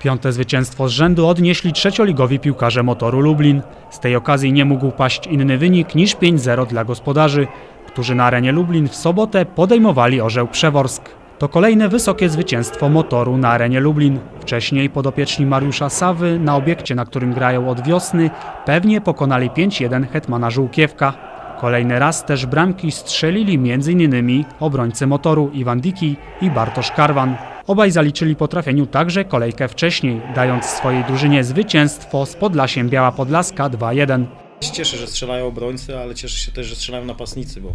Piąte zwycięstwo z rzędu odnieśli trzecioligowi piłkarze Motoru Lublin. Z tej okazji nie mógł paść inny wynik niż 5-0 dla gospodarzy, którzy na arenie Lublin w sobotę podejmowali Orzeł Przeworsk. To kolejne wysokie zwycięstwo Motoru na arenie Lublin. Wcześniej podopieczni Mariusza Sawy na obiekcie, na którym grają od wiosny, pewnie pokonali 5-1 Hetmana Żółkiewka. Kolejny raz też bramki strzelili m.in. obrońcy Motoru Iwan Diki i Bartosz Karwan. Obaj zaliczyli po trafieniu także kolejkę wcześniej, dając swojej drużynie zwycięstwo z Podlasiem Biała Podlaska 2-1. się cieszę, że strzelają obrońcy, ale cieszę się też, że strzelają napastnicy, bo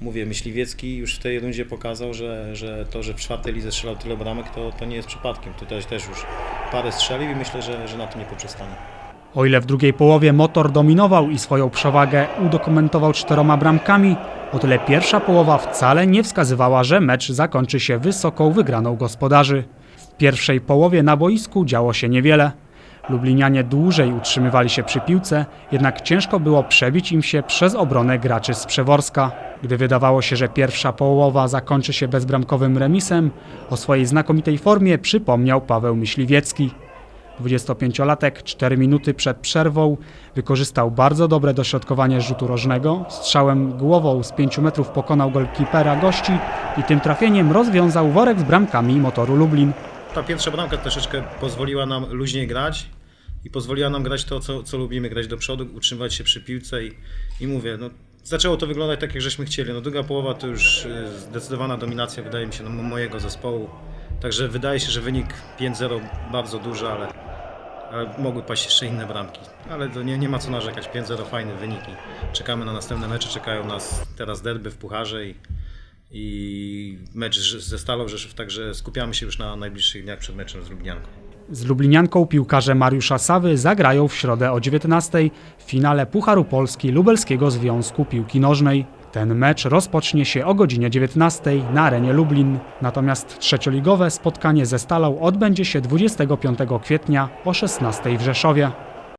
mówię, Myśliwiecki już w tej rundzie pokazał, że, że to, że w czwartej lidze strzelał tyle bramek, to, to nie jest przypadkiem. Tutaj też już parę strzelił i myślę, że, że na tym nie poprzestanie. O ile w drugiej połowie motor dominował i swoją przewagę udokumentował czteroma bramkami, o tyle pierwsza połowa wcale nie wskazywała, że mecz zakończy się wysoką wygraną gospodarzy. W pierwszej połowie na boisku działo się niewiele. Lublinianie dłużej utrzymywali się przy piłce, jednak ciężko było przebić im się przez obronę graczy z Przeworska. Gdy wydawało się, że pierwsza połowa zakończy się bezbramkowym remisem, o swojej znakomitej formie przypomniał Paweł Myśliwiecki. 25-latek 4 minuty przed przerwą wykorzystał bardzo dobre dośrodkowanie rzutu rożnego. Strzałem głową z 5 metrów pokonał golkipera gości i tym trafieniem rozwiązał worek z bramkami motoru Lublin. Ta pierwsza bramka troszeczkę pozwoliła nam luźniej grać i pozwoliła nam grać to, co, co lubimy, grać do przodu, utrzymywać się przy piłce i, i mówię, no, zaczęło to wyglądać tak, jak żeśmy chcieli. No, druga połowa to już y, zdecydowana dominacja, wydaje mi się, no, mojego zespołu. Także wydaje się, że wynik 5-0 bardzo duży, ale, mogły paść jeszcze inne bramki. Ale to nie, nie ma co narzekać, 5-0 fajny wynik i czekamy na następne mecze, czekają nas teraz derby w Pucharze i, i mecz ze Stalą Rzeszów, także skupiamy się już na najbliższych dniach przed meczem z Lublinianką. Z Lublinianką piłkarze Mariusza Sawy zagrają w środę o 19 w finale Pucharu Polski Lubelskiego Związku Piłki Nożnej. Ten mecz rozpocznie się o godzinie 19 na arenie Lublin. Natomiast trzecioligowe spotkanie ze Stalą odbędzie się 25 kwietnia o 16 w Rzeszowie.